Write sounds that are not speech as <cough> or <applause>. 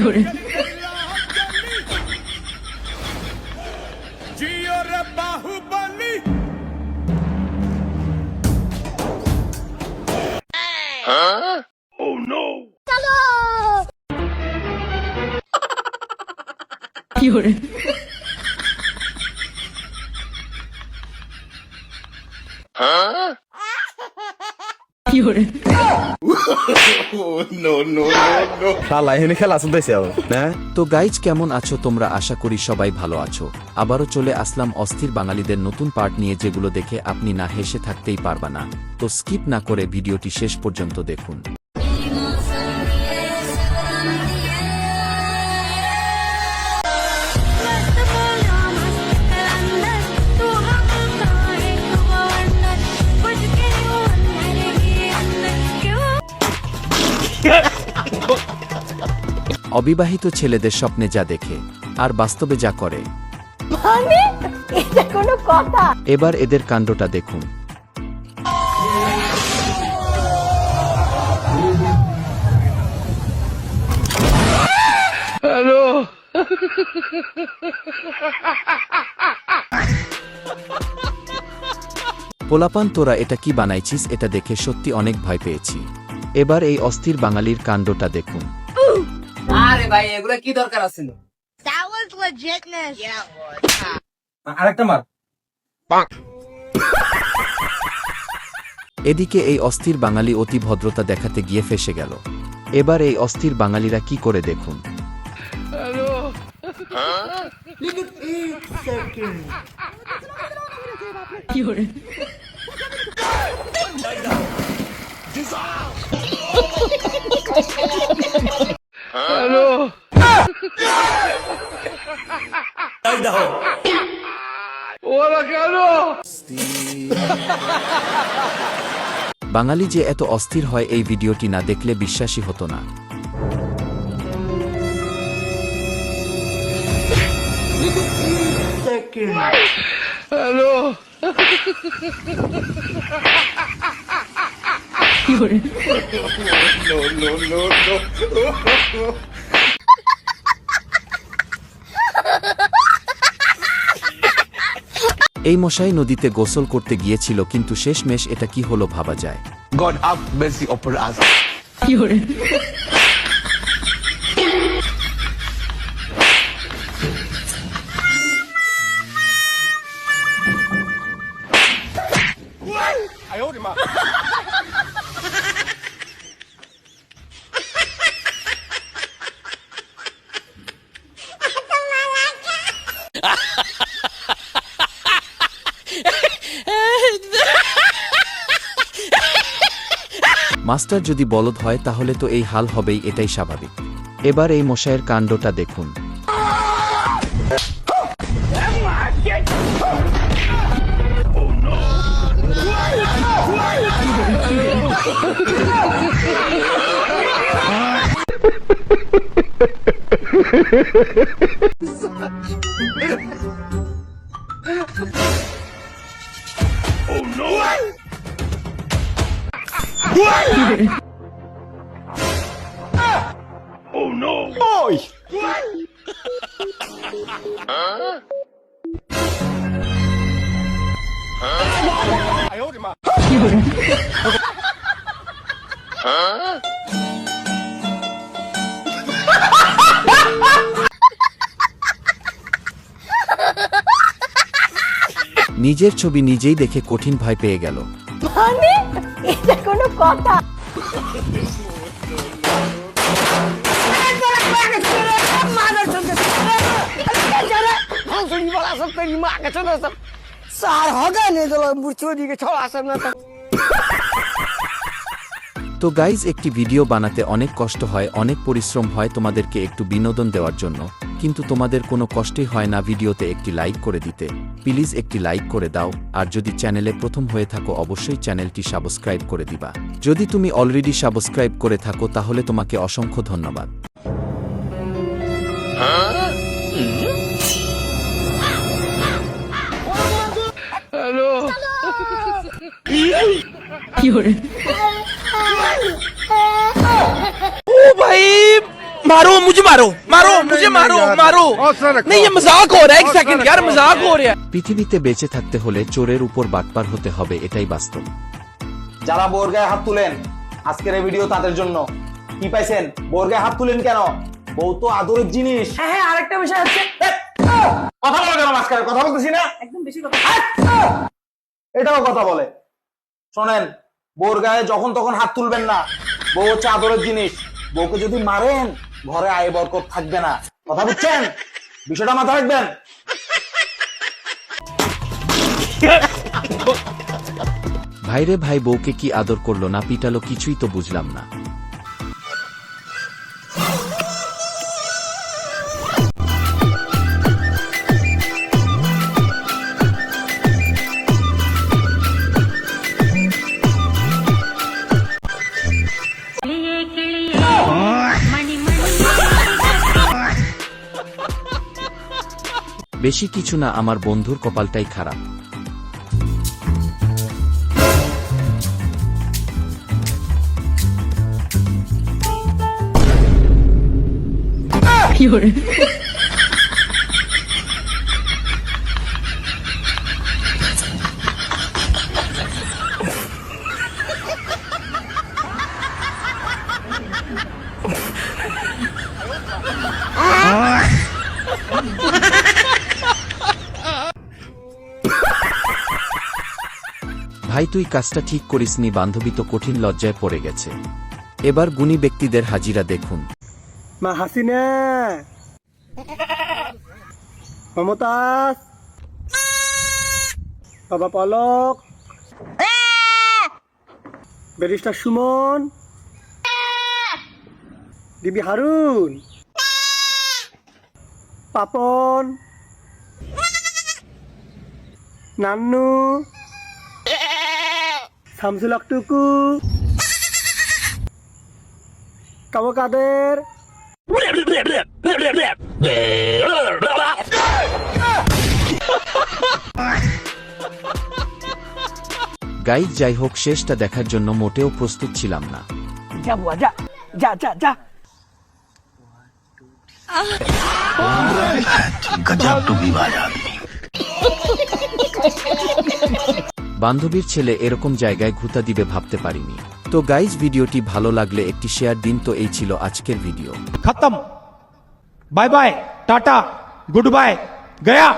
করে কি করে কি করে <laughs> শালা এখানে খেলা চলতেছে হ্যাঁ তো গাইজ কেমন আছো? তোমরা আশা করি সবাই ভালো আছো। আবারও চলে আসলাম অস্থির বাঙালিদের নতুন পার্ট নিয়ে যেগুলো দেখে আপনি না হেসে থাকতেই পারবা না। তো স্কিপ না করে ভিডিওটি শেষ পর্যন্ত দেখুন। অবিবাহিত ছেলেদের স্বপ্নে যা দেখে আর বাস্তবে যা করে। মানে? এটা কোনো কথা? এবার এদের কাণ্ডটা দেখুন। পোলাপান তোরা এটা কি বানাইছিস? এটা দেখে সত্যি অনেক ভয় পেয়েছি। এবার এই অস্থির বাঙালির কাণ্ডটা দেখুন। আরে ভাই এগুলা কি দরকার আছিল? That was legitness. আরেকটা মার। এদিকে এই অস্থির বাঙালি অতি ভদ্রতা দেখাতে গিয়ে ফেসে গেল। এবার এই অস্থির বাঙালিরা কি করে দেখুন? দাও ওরা কেন বাঙালি যে এত অস্থির হয় এই ভিডিওটি না দেখলে বিশ্বাসী হতো না হ্যালো. <laughs> এই মশাই নদীতে গোসল করতে গিয়েছিল কিন্তু শেষমেশ এটা কি হলো ভাবা যায় God have mercy upon us. Master যদি বলদ হয় তাহলে তো এই হাল হবেই এটাই স্বাভাবিক। এবার এই মশাইয়ের কাণ্ডটা দেখুন। <laughs> নিজের ছবি নিজেই দেখে কঠিন ভয় পেয়ে গেল। মানে? কথা। স্যার, হবে না তো বুঝছ দিকে ছড়া আসেন না তো। গাইজ একটি ভিডিও বানাতে অনেক কষ্ট হয়, অনেক পরিশ্রম হয় তোমাদেরকে একটু বিনোদন দেওয়ার জন্য। কিন্তু তোমাদের কোনো কষ্টই হয় না ভিডিওতে একটি লাইক করে দিতে। প্লিজ একটি লাইক করে দাও, আর যদি চ্যানেলে প্রথম হয়ে থাকো, অবশ্যই চ্যানেলটি সাবস্ক্রাইব করে দিবা। যদি তুমি অলরেডি সাবস্ক্রাইব করে থাকো, তাহলে তোমাকে অসংখ্য ধন্যবাদ। 有人， ও ভাই मारो मुझे मारो मारो मुझे मारो मारो नहीं ये मजाक हो रहा है एक सेकंड यार मजाक हो रहा है পৃথিবীতে বেঁচে থাকতে হলে চোরের উপর বাটপার হতে হবে এটাই বাস্তব যারা বোর গায়ে হাত তুলেন আজকের এই ভিডিও তাদের জন্য কি পাইছেন বোর গায়ে হাত তুলেন কেন বউ তো আদরের জিনিস হ্যাঁ হ্যাঁ আরেকটা বিষয় হচ্ছে কথা বলো কেন মাঝখানে কথা বলতেছি না একদম বেশি কথা এটাও কথা বলে শোনেন বোর গায়ে যখন তখন হাত তুলবেন না। বউ হচ্ছে আদরের জিনিস। বউকে যদি মারেন, ঘরে আয় বরকত থাকবে না। কথা বুঝছেন? বিষয়টা মাথায় রাখবেন। ভাইরে ভাই, বউকে কি আদর করল না পিটালো কিছুই তো বুঝলাম না। বেশি কিছু না আমার বন্ধুর কপালটাই খারাপ। ভাই তুই কাজটা ঠিক করিসনি, বান্ধবী তো কঠিন লজ্জায় পড়ে গেছে। এবার গুণী ব্যক্তিদের হাজিরা দেখুন। মা হাসিনা! মমতাজ! বাবা পলক! ব্যারিস্টার সুমন! দিবি হারুন! পাপন! নান্নু! শামসুল টুকু কাবো কাদের গাইড যাই হোক শেষটা দেখার জন্য মোটেও প্রস্তুত ছিলাম না। যা বুয়া যা যা যা যা। বান্ধবীর ছেলে এরকম জায়গায় ঘুতা দিবে ভাবতে পারিনি। তো গাইজ ভিডিওটি ভালো লাগলে একটি শেয়ার দিন। তো এই ছিল আজকের ভিডিও খতম। Bye bye tata good bye Gaya